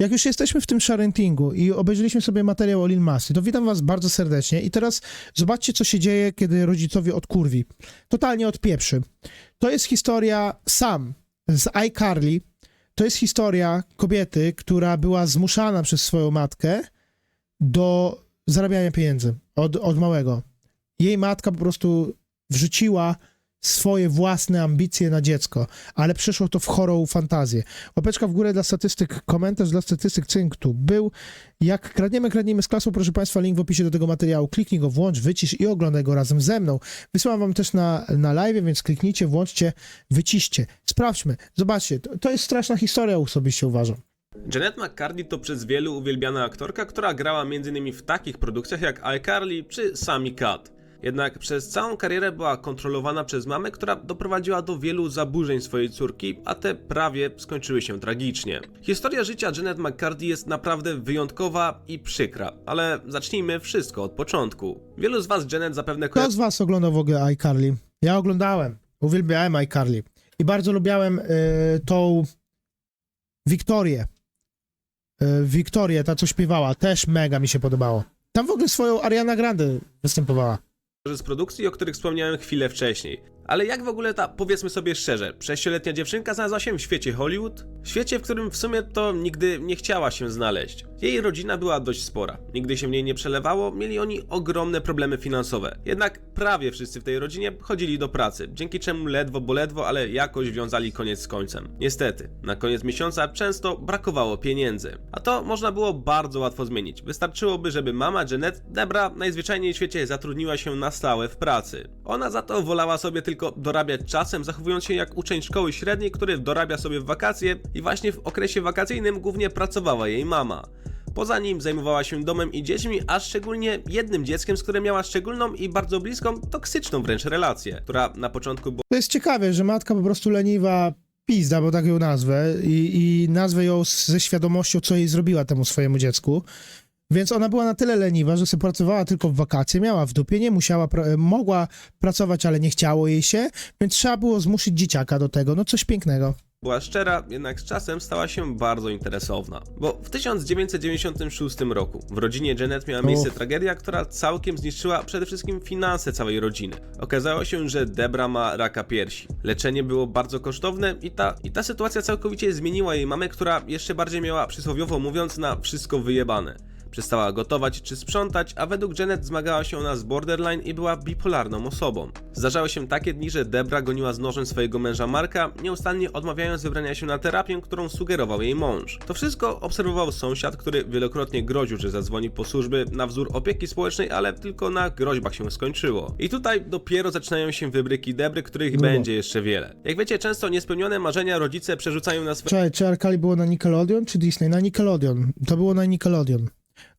Jak już jesteśmy w tym sharentingu i obejrzeliśmy sobie materiał o Lil Masti, to witam was bardzo serdecznie i teraz zobaczcie, co się dzieje, kiedy rodzicowie odkurwi. Totalnie odpieprzy. To jest historia Sam z iCarly. To jest historia kobiety, która była zmuszana przez swoją matkę do zarabiania pieniędzy od, od małego. Jej matka po prostu wrzuciła swoje własne ambicje na dziecko, ale przeszło to w chorą fantazję. Łapeczka w górę dla statystyk, komentarz dla statystyk cynktu był. Jak kradniemy, kradniemy z klasą, proszę Państwa, link w opisie do tego materiału. Kliknij go, włącz, wycisz i oglądaj go razem ze mną. Wysyłam Wam też na, na live, więc kliknijcie, włączcie, wyciście. Sprawdźmy, zobaczcie, to, to jest straszna historia, osobiście uważam. Janet McCartney to przez wielu uwielbiana aktorka, która grała m.in. w takich produkcjach jak iCarly czy Sammy Cat. Jednak przez całą karierę była kontrolowana przez mamę, która doprowadziła do wielu zaburzeń swojej córki, a te prawie skończyły się tragicznie. Historia życia Janet McCartney jest naprawdę wyjątkowa i przykra, ale zacznijmy wszystko od początku. Wielu z was Janet zapewne Kto z Was oglądał w ogóle iCarly? Ja oglądałem, uwielbiałem iCarly i bardzo lubiałem y, tą Wiktorię. Y, Wiktorię, ta co śpiewała, też mega mi się podobało. Tam w ogóle swoją Ariana Grande występowała. Z produkcji, o których wspomniałem chwilę wcześniej. Ale jak w ogóle ta, powiedzmy sobie szczerze, sześcioletnia dziewczynka znalazła się w świecie Hollywood? Świecie, w którym w sumie to nigdy nie chciała się znaleźć. Jej rodzina była dość spora, nigdy się w niej nie przelewało, mieli oni ogromne problemy finansowe. Jednak prawie wszyscy w tej rodzinie chodzili do pracy, dzięki czemu ledwo, bo ledwo, ale jakoś wiązali koniec z końcem. Niestety, na koniec miesiąca często brakowało pieniędzy. A to można było bardzo łatwo zmienić. Wystarczyłoby, żeby mama Janet Debra najzwyczajniej w świecie zatrudniła się na stałe w pracy. Ona za to wolała sobie tylko dorabiać czasem, zachowując się jak uczeń szkoły średniej, który dorabia sobie w wakacje i właśnie w okresie wakacyjnym głównie pracowała jej mama. Poza nim zajmowała się domem i dziećmi, a szczególnie jednym dzieckiem, z którym miała szczególną i bardzo bliską, toksyczną wręcz relację, która na początku była To jest ciekawe, że matka po prostu leniwa pizda, bo tak ją nazwę i, i nazwę ją ze świadomością, co jej zrobiła temu swojemu dziecku. Więc ona była na tyle leniwa, że sobie pracowała tylko w wakacje, miała w dupie, nie musiała, e, mogła pracować, ale nie chciało jej się, więc trzeba było zmusić dzieciaka do tego. No coś pięknego. była szczera, jednak z czasem stała się bardzo interesowna. Bo w 1996 roku w rodzinie Janet miała miejsce tragedia, która całkiem zniszczyła przede wszystkim finanse całej rodziny. Okazało się, że Debra ma raka piersi. Leczenie było bardzo kosztowne i ta, i ta sytuacja całkowicie zmieniła jej mamę, która jeszcze bardziej miała przysłowiowo mówiąc na wszystko wyjebane. Przestała gotować czy sprzątać, a według Janet zmagała się ona z borderline i była bipolarną osobą. Zdarzały się takie dni, że Debra goniła z nożem swojego męża Marka, nieustannie odmawiając wybrania się na terapię, którą sugerował jej mąż. To wszystko obserwował sąsiad, który wielokrotnie groził, że zadzwoni po służby na wzór opieki społecznej, ale tylko na groźbach się skończyło. I tutaj dopiero zaczynają się wybryki Debry, których Grubo. będzie jeszcze wiele. Jak wiecie, często niespełnione marzenia rodzice przerzucają na swoje Czekaj, czy Arkali było na Nickelodeon, czy Disney? Na Nickelodeon. To było na Nickelodeon.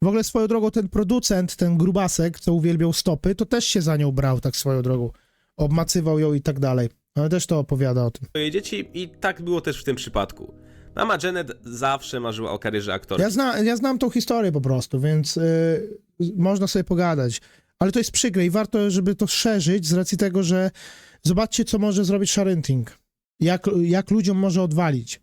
W ogóle swoją drogą ten producent, ten grubasek, co uwielbiał stopy, to też się za nią brał tak swoją drogą. Obmacywał ją i tak dalej. Ale też to opowiada o tym. swoje dzieci i tak było też w tym przypadku. Mama Janet zawsze marzyła o karierze aktorskiej. Ja, zna, ja znam tą historię po prostu, więc y, można sobie pogadać. Ale to jest przykre i warto, żeby to szerzyć z racji tego, że zobaczcie, co może zrobić Sharenting. Jak, jak ludziom może odwalić.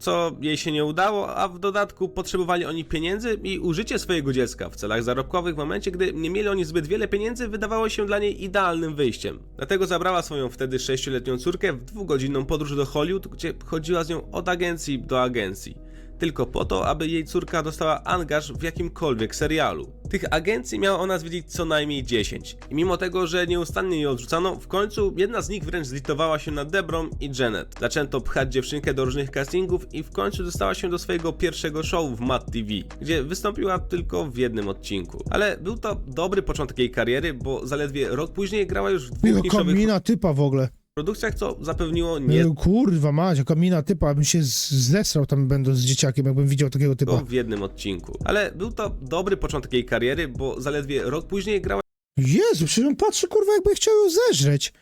Co jej się nie udało, a w dodatku potrzebowali oni pieniędzy i użycie swojego dziecka w celach zarobkowych w momencie, gdy nie mieli oni zbyt wiele pieniędzy, wydawało się dla niej idealnym wyjściem. Dlatego zabrała swoją wtedy sześcioletnią córkę w dwugodzinną podróż do Hollywood, gdzie chodziła z nią od agencji do agencji. Tylko po to, aby jej córka dostała angaż w jakimkolwiek serialu. Tych agencji miała ona zwiedzić co najmniej 10. I mimo tego, że nieustannie jej odrzucano, w końcu jedna z nich wręcz zlitowała się nad Debrą i Janet. Zaczęto pchać dziewczynkę do różnych castingów i w końcu dostała się do swojego pierwszego show w Mad TV, gdzie wystąpiła tylko w jednym odcinku. Ale był to dobry początek jej kariery, bo zaledwie rok później grała już w dwóch niszowych mina typa w ogóle. Produkcjach, co zapewniło nie Nie. Kurwa mać, jaka mina typa, bym się zesrał tam będąc z dzieciakiem, jakbym widział takiego typa. w jednym odcinku. Ale był to dobry początek jej kariery, bo zaledwie rok później grała Jezu, przecież on patrzy, kurwa, jakby chciał ją zeżreć.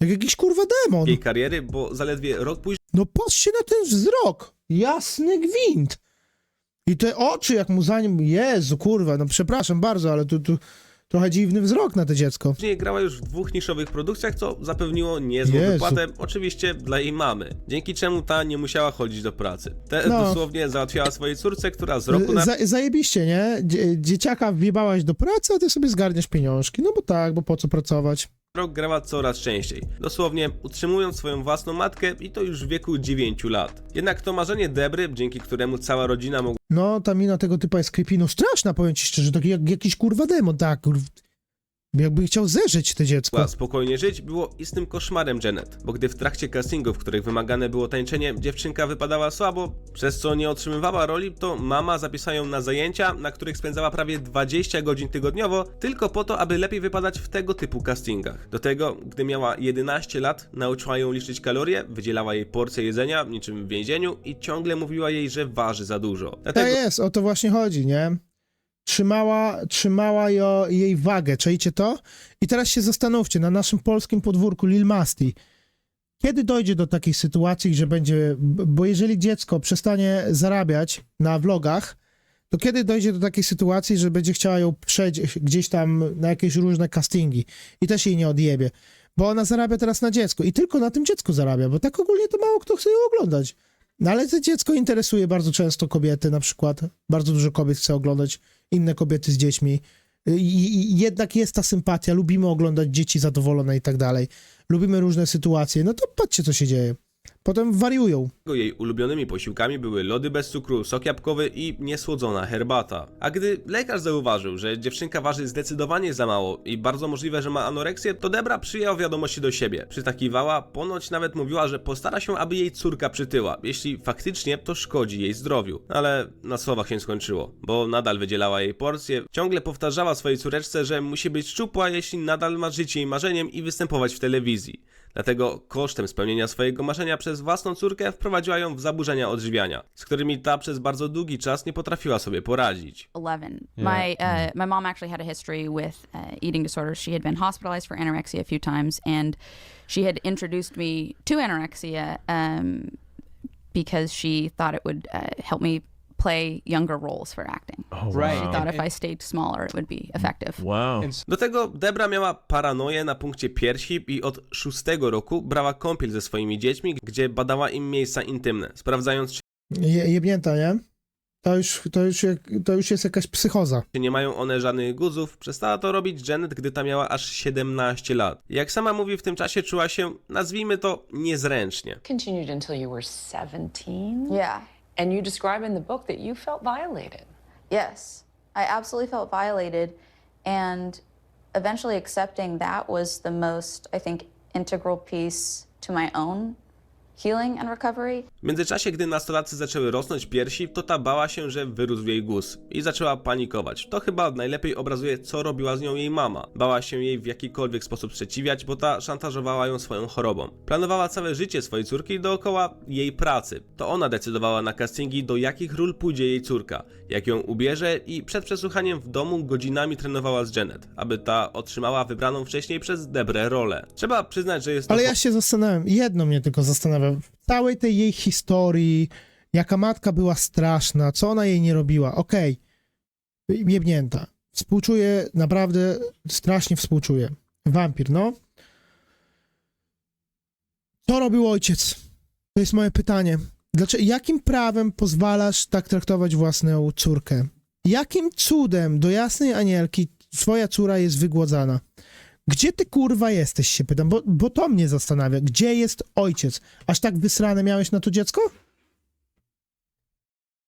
Jak jakiś, kurwa, demon. jej kariery, bo zaledwie rok później No patrzcie na ten wzrok. Jasny gwint. I te oczy, jak mu za nim... Jezu, kurwa, no przepraszam bardzo, ale tu, tu, trochę dziwny wzrok na to dziecko. Później grała już w dwóch niszowych produkcjach, co zapewniło niezłą Jezu. wypłatę, oczywiście dla jej mamy, dzięki czemu ta nie musiała chodzić do pracy. Te No. dosłownie załatwiała swojej córce, która z roku na Za, zajebiście, nie? Dzie, dzieciaka wjebałaś do pracy, a ty sobie zgarniasz pieniążki. No bo tak, bo po co pracować? Rok grała coraz częściej, dosłownie utrzymując swoją własną matkę i to już w wieku 9 lat. Jednak to marzenie Debry, dzięki któremu cała rodzina mogła No, ta mina tego typa jest creepy, no straszna, powiem ci szczerze, taki jak jakiś kurwa demon, tak, kurw... Jakby chciał zeżyć to dziecko. spokojnie żyć, było istnym koszmarem Janet, bo gdy w trakcie castingów, w których wymagane było tańczenie, dziewczynka wypadała słabo, przez co nie otrzymywała roli, to mama zapisała ją na zajęcia, na których spędzała prawie 20 godzin tygodniowo, tylko po to, aby lepiej wypadać w tego typu castingach. Do tego, gdy miała 11 lat, nauczyła ją liczyć kalorie, wydzielała jej porcje jedzenia, niczym w więzieniu i ciągle mówiła jej, że waży za dużo. Tak Dlatego jest, o to właśnie chodzi, nie? Trzymała, trzymała jo, jej wagę, czajcie to? I teraz się zastanówcie, na naszym polskim podwórku Lil Masti, kiedy dojdzie do takiej sytuacji, że będzie, bo jeżeli dziecko przestanie zarabiać na vlogach, to kiedy dojdzie do takiej sytuacji, że będzie chciała ją przejść gdzieś tam na jakieś różne castingi i też jej nie odjebie, bo ona zarabia teraz na dziecko i tylko na tym dziecku zarabia, bo tak ogólnie to mało kto chce ją oglądać. No ale to dziecko interesuje bardzo często kobiety, na przykład. Bardzo dużo kobiet chce oglądać inne kobiety z dziećmi. I, jednak jest ta sympatia, lubimy oglądać dzieci zadowolone i tak dalej. Lubimy różne sytuacje. No to patrzcie, co się dzieje. Potem wariują. jej ulubionymi posiłkami były lody bez cukru, sok jabłkowy i niesłodzona herbata. A gdy lekarz zauważył, że dziewczynka waży zdecydowanie za mało i bardzo możliwe, że ma anoreksję, to Debra przyjęła wiadomości do siebie. Przytakiwała, ponoć nawet mówiła, że postara się, aby jej córka przytyła, jeśli faktycznie to szkodzi jej zdrowiu. Ale na słowach się skończyło, bo nadal wydzielała jej porcje, ciągle powtarzała swojej córeczce, że musi być szczupła, jeśli nadal ma żyć jej marzeniem i występować w telewizji. Dlatego kosztem spełnienia swojego marzenia przez własną córkę wprowadziła ją w zaburzenia odżywiania, z którymi ta przez bardzo długi czas nie potrafiła sobie poradzić. 11. Yeah. My uh, my mom actually had a history with uh, eating disorders. She had been hospitalized for anorexia a few times, and she had introduced me to anorexia um, because she thought it would uh, help me play younger roles for acting. Oh, Right. She wow. thought if I stayed smaller, it would be effective. Wow. Do tego Debra miała paranoję na punkcie piersi i od szóstego roku brała kąpiel ze swoimi dziećmi, gdzie badała im miejsca intymne, sprawdzając czy Je, jebnięta, nie? To już, to, już, to już jest jakaś psychoza. nie mają one żadnych guzów. Przestała to robić Janet, gdy ta miała aż 17 lat. Jak sama mówi, w tym czasie czuła się, nazwijmy to, niezręcznie. continued until you were 17. Yeah. And you describe in the book that you felt violated. Yes, I absolutely felt violated, and eventually accepting that was the most, I think, integral piece to my own healing and recovery. W międzyczasie, gdy nastolatcy zaczęły rosnąć piersi, to ta bała się, że wyrósł jej guz i zaczęła panikować. To chyba najlepiej obrazuje, co robiła z nią jej mama. Bała się jej w jakikolwiek sposób sprzeciwiać, bo ta szantażowała ją swoją chorobą. Planowała całe życie swojej córki dookoła jej pracy. To ona decydowała na castingi, do jakich ról pójdzie jej córka, jak ją ubierze i przed przesłuchaniem w domu godzinami trenowała z Janet, aby ta otrzymała wybraną wcześniej przez Debrę rolę. Trzeba przyznać, że jest to Ale ja się zastanawiam, jedno mnie tylko zastanawia. W całej tej jej historii, jaka matka była straszna, co ona jej nie robiła, okej, jebnięta. Współczuję, naprawdę strasznie współczuję. Wampir, no. Co robił ojciec? To jest moje pytanie. Dlaczego, jakim prawem pozwalasz tak traktować własną córkę? Jakim cudem do jasnej anielki twoja córa jest wygłodzana? Gdzie ty kurwa jesteś, się pytam, bo, bo to mnie zastanawia. Gdzie jest ojciec? Aż tak wysrane miałeś na to dziecko?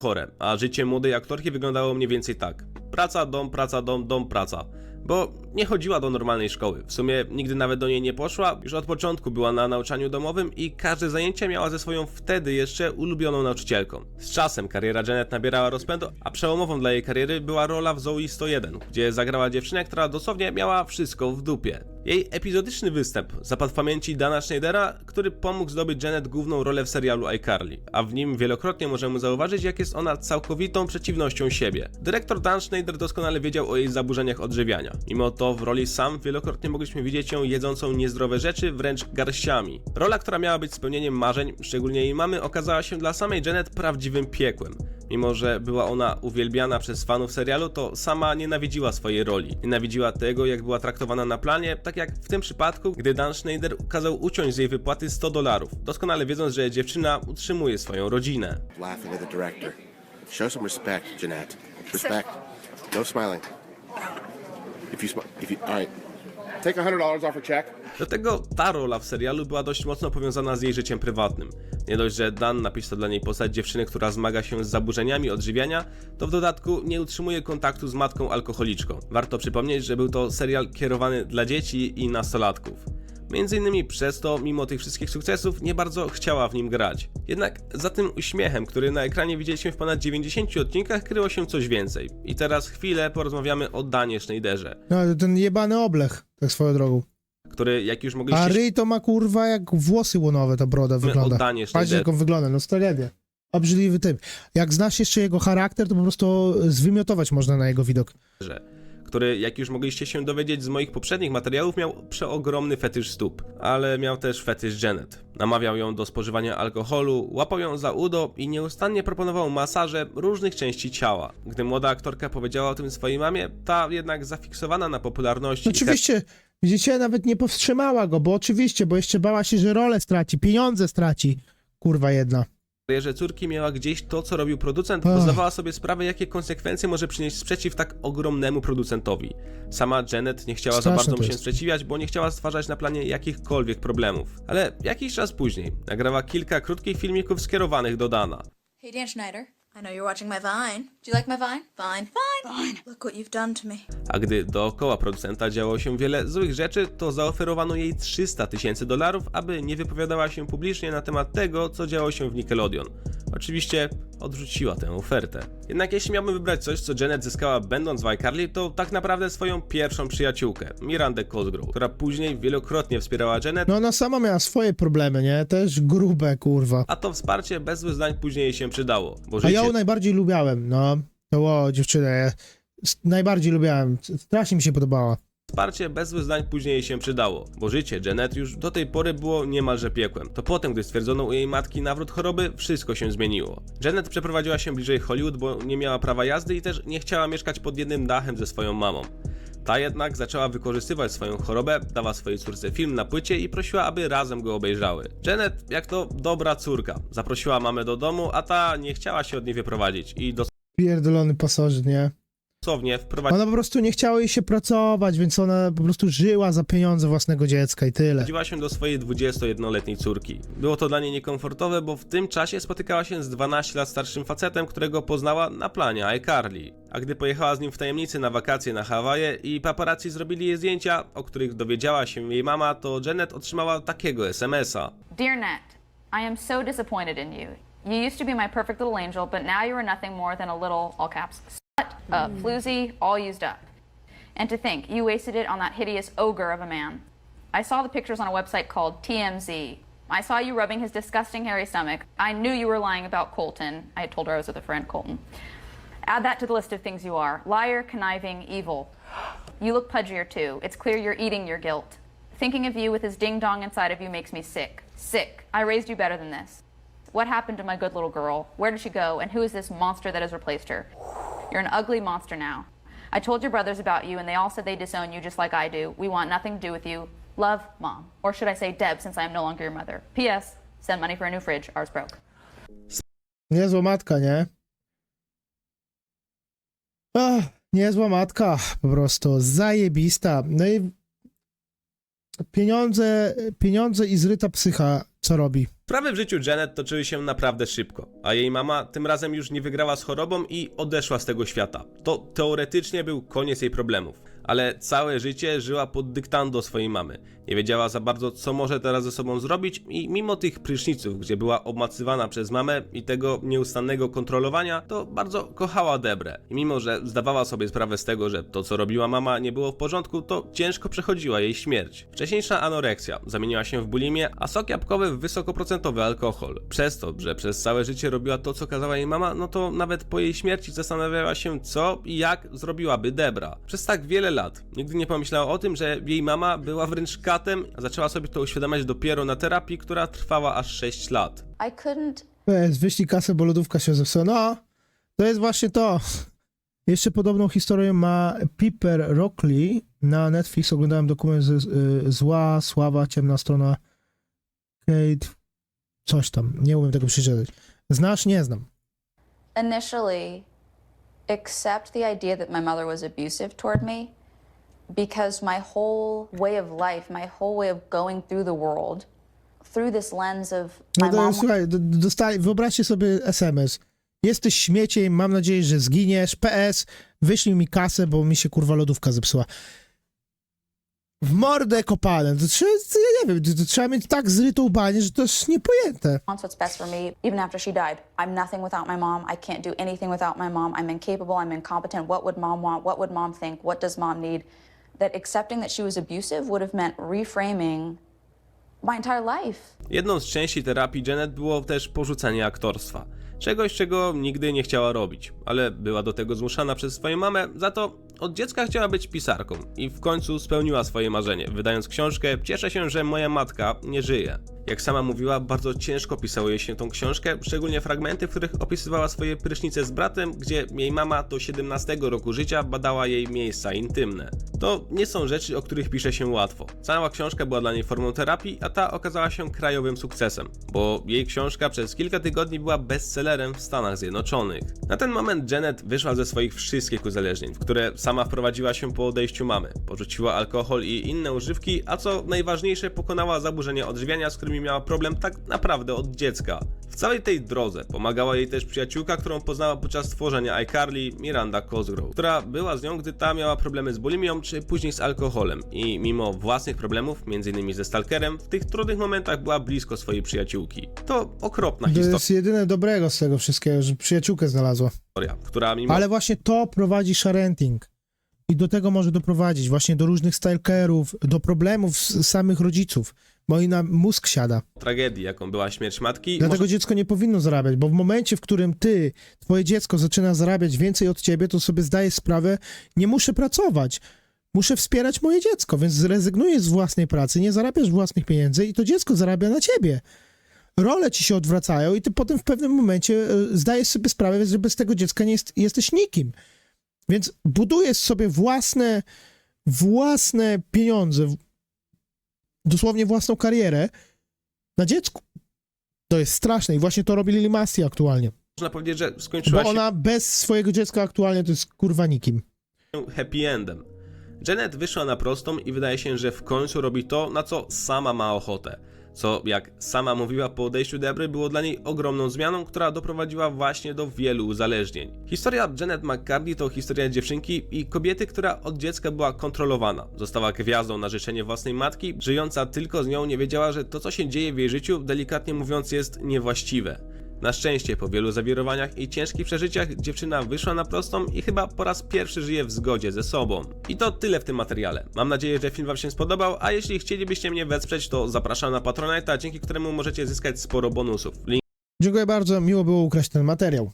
chore, a życie młodej aktorki wyglądało mniej więcej tak. Praca, dom, praca, dom, dom, praca. Bo nie chodziła do normalnej szkoły. W sumie nigdy nawet do niej nie poszła, już od początku była na nauczaniu domowym i każde zajęcie miała ze swoją wtedy jeszcze ulubioną nauczycielką. Z czasem kariera Janet nabierała rozpędu, a przełomową dla jej kariery była rola w Zoe 101, gdzie zagrała dziewczynę, która dosłownie miała wszystko w dupie. Jej epizodyczny występ zapadł w pamięci Dana Schneidera, który pomógł zdobyć Janet główną rolę w serialu iCarly, a w nim wielokrotnie możemy zauważyć, jak jest ona całkowitą przeciwnością siebie. Dyrektor Dan Schneider doskonale wiedział o jej zaburzeniach odżywiania. Mimo to w roli Sam wielokrotnie mogliśmy widzieć ją jedzącą niezdrowe rzeczy wręcz garściami. Rola, która miała być spełnieniem marzeń, szczególnie jej mamy, okazała się dla samej Janet prawdziwym piekłem. Mimo, że była ona uwielbiana przez fanów serialu, to sama nienawidziła swojej roli. Nienawidziła tego, jak była traktowana na planie, tak jak w tym przypadku, gdy Dan Schneider kazał uciąć z jej wypłaty 100 dolarów, doskonale wiedząc, że dziewczyna utrzymuje swoją rodzinę. Show some respect, Jeanette. Respect. No smiling. If you smile, if you, all right. Take a hundred dollars off her check. Do tego ta rola w serialu była dość mocno powiązana z jej życiem prywatnym. Nie dość, że Dan napisał dla niej postać dziewczyny, która zmaga się z zaburzeniami odżywiania, to w dodatku nie utrzymuje kontaktu z matką alkoholiczką. Warto przypomnieć, że był to serial kierowany dla dzieci i nastolatków. Między innymi przez to, mimo tych wszystkich sukcesów, nie bardzo chciała w nim grać. Jednak za tym uśmiechem, który na ekranie widzieliśmy w ponad 90 odcinkach, kryło się coś więcej. I teraz chwilę porozmawiamy o Danie Schneiderze, No, ten jebany oblech, tak swoją drogą. który, jak już mogliście A ryj to ma kurwa jak włosy łonowe ta broda wygląda. oddanie Schneider- jak on wygląda, no tragedia. Obrzydliwy typ. Jak znasz jeszcze jego charakter, to po prostu zwymiotować można na jego widok. Który, jak już mogliście się dowiedzieć z moich poprzednich materiałów, miał przeogromny fetysz stóp, ale miał też fetysz Janet. Namawiał ją do spożywania alkoholu, łapał ją za udo i nieustannie proponował masaże różnych części ciała. Gdy młoda aktorka powiedziała o tym swojej mamie, ta jednak zafiksowana na popularności No oczywiście, widzicie, nawet nie powstrzymała go, bo oczywiście, bo jeszcze bała się, że rolę straci, pieniądze straci. Kurwa jedna. Karierze córki miała gdzieś to, co robił producent, bo zdawała sobie sprawę, jakie konsekwencje może przynieść sprzeciw tak ogromnemu producentowi. Sama Janet nie chciała za Straszne bardzo to mu się jest. sprzeciwiać, bo nie chciała stwarzać na planie jakichkolwiek problemów. Ale jakiś czas później nagrała kilka krótkich filmików skierowanych do Dana. Hey, Dan Schneider. I know you're watching my Vine. Do you like my Vine? Fine. Fine. Fine. Look what you've done to me. A gdy dookoła producenta działo się wiele złych rzeczy, to zaoferowano jej 300 tysięcy dolarów, aby nie wypowiadała się publicznie na temat tego, co działo się w Nickelodeon. Oczywiście odrzuciła tę ofertę. Jednak jeśli miałbym wybrać coś, co Janet zyskała będąc w iCarly, to tak naprawdę swoją pierwszą przyjaciółkę, Mirandę Cosgrove, która później wielokrotnie wspierała Janet, No ona sama miała swoje problemy, nie? Też grube, kurwa. a to wsparcie bez zdań później jej się przydało, bo A życie ja ją najbardziej lubiałem, no. To o, dziewczynę, ja najbardziej lubiałem. Strasznie mi się podobała. Wsparcie bez zdań później się przydało, bo życie Janet już do tej pory było niemalże piekłem. To potem, gdy stwierdzono u jej matki nawrót choroby, wszystko się zmieniło. Janet przeprowadziła się bliżej Hollywood, bo nie miała prawa jazdy i też nie chciała mieszkać pod jednym dachem ze swoją mamą. Ta jednak zaczęła wykorzystywać swoją chorobę, dała swojej córce film na płycie i prosiła, aby razem go obejrzały. Janet, jak to dobra córka, zaprosiła mamę do domu, a ta nie chciała się od niej wyprowadzić i Pierdolony pasożyt, nie? Dosłownie wprowadziła Ona po prostu nie chciała jej się pracować, więc ona po prostu żyła za pieniądze własnego dziecka i tyle. Prowadziła się do swojej 21-letniej córki. Było to dla niej niekomfortowe, bo w tym czasie spotykała się z 12 lat starszym facetem, którego poznała na planie iCarly. A gdy pojechała z nim w tajemnicy na wakacje na Hawaje i paparazzi zrobili jej zdjęcia, o których dowiedziała się jej mama, to Janet otrzymała takiego SMS-a. Dear Net, I am so disappointed in you. You used to be my perfect little angel, but now you are nothing more than a little, all caps, uh, floozy, all used up. And to think, you wasted it on that hideous ogre of a man. I saw the pictures on a website called TMZ. I saw you rubbing his disgusting hairy stomach. I knew you were lying about Colton. I had told her I was with a friend, Colton. Add that to the list of things you are liar, conniving, evil. You look pudgier too. It's clear you're eating your guilt. Thinking of you with his ding dong inside of you makes me sick. Sick. I raised you better than this. What happened to my good little girl? Where did she go? And who is this monster that has replaced her? You're an ugly monster now. I told your brothers about you, and they all said they disown you just like I do. We want nothing to do with you. Love, Mom. Or should I say Deb, since I am no longer your mother. P.S. Send money for a new fridge. Ours broke. Niezła matka, nie? Ach, niezła matka, po prostu, zajebista. No i pieniądze, pieniądze i zryta psycha, co robi? Sprawy w życiu Janet toczyły się naprawdę szybko, a jej mama tym razem już nie wygrała z chorobą i odeszła z tego świata. To teoretycznie był koniec jej problemów, ale całe życie żyła pod dyktando swojej mamy. Nie wiedziała za bardzo, co może teraz ze sobą zrobić i mimo tych pryszniców, gdzie była obmacywana przez mamę i tego nieustannego kontrolowania, to bardzo kochała Debrę. I mimo, że zdawała sobie sprawę z tego, że to, co robiła mama, nie było w porządku, to ciężko przechodziła jej śmierć. Wcześniejsza anoreksja zamieniła się w bulimię, a sok jabłkowy w wysokoprocentowy alkohol. Przez to, że przez całe życie robiła to, co kazała jej mama, no to nawet po jej śmierci zastanawiała się, co i jak zrobiłaby Debra. Przez tak wiele lat nigdy nie pomyślała o tym, że jej mama była wręcz katem, a zaczęła sobie to uświadamiać dopiero na terapii, która trwała aż 6 lat. I couldn't Weź, wyślij kasę, bo lodówka się zepsuła. No, To jest właśnie to. Jeszcze podobną historię ma Piper Rockley na Netflix. Oglądałem dokument z, y, Zła, Sława, Ciemna Strona. Kate. Coś tam. Nie umiem tego przeczytać. Znasz? Nie znam. initially accept the idea that my mother was abusive toward me because my whole way of life, my whole way of going through the world, through this lens of No my to mom. słuchaj, d- d- dostali, wyobraźcie sobie SMS. Jesteś śmieciem, mam nadzieję, że zginiesz. PS, wyślij mi kasę, bo mi się kurwa lodówka zepsuła. W mordę kopalem. To trzeba, to ja nie wiem, to, to trzeba mieć tak zrytą banię, że to jest niepojęte. wants what's best for me. Even after she died, I'm nothing without my mom. I can't do anything without my mom. I'm incapable. I'm incompetent. What would mom want? What would mom think? What does mom need? That accepting that she was abusive would have meant reframing my entire life. Jedną z części terapii Janet było też porzucenie aktorstwa. Czegoś, czego nigdy nie chciała robić, ale była do tego zmuszana przez swoją mamę, za to od dziecka chciała być pisarką i w końcu spełniła swoje marzenie, wydając książkę Cieszę się, że moja matka nie żyje. Jak sama mówiła, bardzo ciężko pisało jej się tą książkę, szczególnie fragmenty, w których opisywała swoje prysznice z bratem, gdzie jej mama do 17 roku życia badała jej miejsca intymne. To nie są rzeczy, o których pisze się łatwo. Cała książka była dla niej formą terapii, a ta okazała się krajowym sukcesem, bo jej książka przez kilka tygodni była bestsellerem w Stanach Zjednoczonych. Na ten moment Janet wyszła ze swoich wszystkich uzależnień, w które sama wprowadziła się po odejściu mamy. Porzuciła alkohol i inne używki, a co najważniejsze pokonała zaburzenia odżywiania, z którymi miała problem tak naprawdę od dziecka. W całej tej drodze pomagała jej też przyjaciółka, którą poznała podczas tworzenia iCarly, Miranda Cosgrove, która była z nią, gdy ta miała problemy z bulimią, czy później z alkoholem i mimo własnych problemów, m.in. ze stalkerem, w tych trudnych momentach była blisko swojej przyjaciółki. To okropna To historia, jest jedyne dobrego z tego wszystkiego, że przyjaciółkę znalazła. która mimo Ale właśnie to prowadzi sharenting. I do tego może doprowadzić, właśnie do różnych stalkerów, do problemów z samych rodziców, bo i na mózg siada. tragedii, jaką była śmierć matki, Dlatego dziecko nie powinno zarabiać, bo w momencie, w którym ty, twoje dziecko zaczyna zarabiać więcej od ciebie, to sobie zdajesz sprawę, nie muszę pracować. Muszę wspierać moje dziecko, więc zrezygnujesz z własnej pracy, nie zarabiasz własnych pieniędzy i to dziecko zarabia na ciebie. Role ci się odwracają i ty potem w pewnym momencie e, zdajesz sobie sprawę, że bez tego dziecka nie jest, jesteś nikim. Więc budujesz sobie własne, własne pieniądze, dosłownie własną karierę na dziecku. To jest straszne i właśnie to robi Lily Masti aktualnie. można powiedzieć, że skończyła Bo się ona bez swojego dziecka aktualnie to jest kurwa nikim. happy endem. Janet wyszła na prostą i wydaje się, że w końcu robi to, na co sama ma ochotę. Co, jak sama mówiła po odejściu Debry, było dla niej ogromną zmianą, która doprowadziła właśnie do wielu uzależnień. Historia Janet McCarthy to historia dziewczynki i kobiety, która od dziecka była kontrolowana. Została gwiazdą na życzenie własnej matki, żyjąca tylko z nią nie wiedziała, że to co się dzieje w jej życiu, delikatnie mówiąc, jest niewłaściwe. Na szczęście po wielu zawirowaniach i ciężkich przeżyciach dziewczyna wyszła na prostą i chyba po raz pierwszy żyje w zgodzie ze sobą. I to tyle w tym materiale. Mam nadzieję, że film wam się spodobał, a jeśli chcielibyście mnie wesprzeć, to zapraszam na Patronite'a, dzięki któremu możecie zyskać sporo bonusów. Link Dziękuję bardzo, miło było ukraść ten materiał.